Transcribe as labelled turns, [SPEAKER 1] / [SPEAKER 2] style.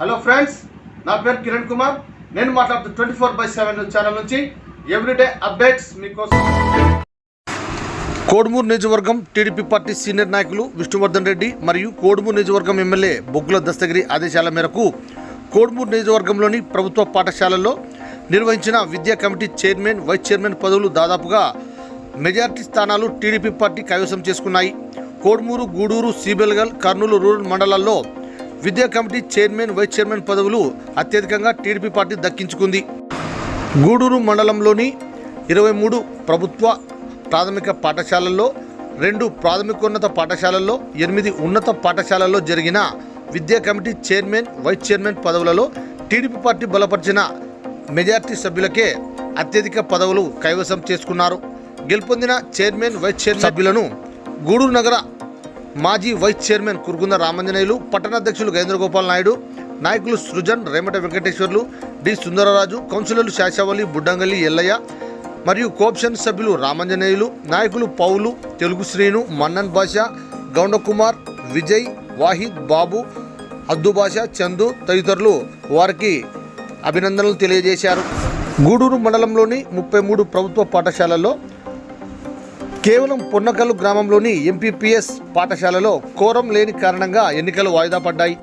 [SPEAKER 1] Hello friends నా పేరు కిరణ్ కుమార్. నేను మాట్లాడుతూ twenty four by seven channel నుంచి ఎవ్రీడే అప్డేట్స్ మీకోసం. కోడుమూరు నియోజకవర్గం టీడీపీ పార్టీ సీనియర్ నాయకులు విష్ణువర్ధన్ రెడ్డి మరియు కోడుమూరు నియోజకవర్గం ఎమ్మెల్యే బొగ్గుల దస్తగిరి ఆదేశాల మేరకు కోడుమూరు నియోజకవర్గంలోని ప్రభుత్వ పాఠశాలల్లో నిర్వహించిన విద్యా కమిటీ చైర్మన్ వైస్ చైర్మన్ పదవులు దాదాపుగా మెజార్టీ స్థానాలు టీడీపీ పార్టీ కైవసం చేసుకున్నాయి. కోడుమూరు గూడూరు సీబెల్గల్ కర్నూలు రూరల్ మండలాల్లో విద్యా కమిటీ చైర్మన్ వైస్ చైర్మన్ పదవులు అత్యధికంగా టీడీపీ పార్టీ దక్కించుకుంది. గూడూరు మండలంలోని ఇరవై మూడు ప్రభుత్వ ప్రాథమిక పాఠశాలల్లో రెండు ప్రాథమికోన్నత పాఠశాలల్లో ఎనిమిది ఉన్నత పాఠశాలల్లో జరిగిన విద్యా కమిటీ చైర్మన్ వైస్ చైర్మన్ పదవులలో టీడీపీ పార్టీ బలపరిచిన మెజార్టీ సభ్యులకే అత్యధిక పదవులు కైవసం చేసుకున్నారు. గెలుపొందిన చైర్మన్ వైస్ చైర్మన్ సభ్యులను గూడూరు నగర మాజీ వైస్ చైర్మన్ కురుగుంద రామంజనేయులు పట్టణాధ్యక్షులు గేంద్రగోపాల్ నాయుడు నాయకులు సృజన్ రేమట వెంకటేశ్వర్లు డి సుందరరాజు కౌన్సిలర్లు శాశావళి బుడ్డంగల్లి ఎల్లయ్య మరియు కోప్షన్ సభ్యులు రామంజనేయులు నాయకులు పౌలు తెలుగు శ్రీను మన్నన్ భాష గౌండకుమార్ విజయ్ వాహిద్ బాబు అద్దు భాష చందు తదితరులు వారికి అభినందనలు తెలియజేశారు. గూడూరు మండలంలోని ముప్పై మూడు ప్రభుత్వ పాఠశాలల్లో కేవలం పొన్నకల్లు గ్రామంలోని ఎంపీపీఎస్ పాఠశాలలో కోరం లేని కారణంగా ఎన్నికలు వాయిదా పడ్డాయి.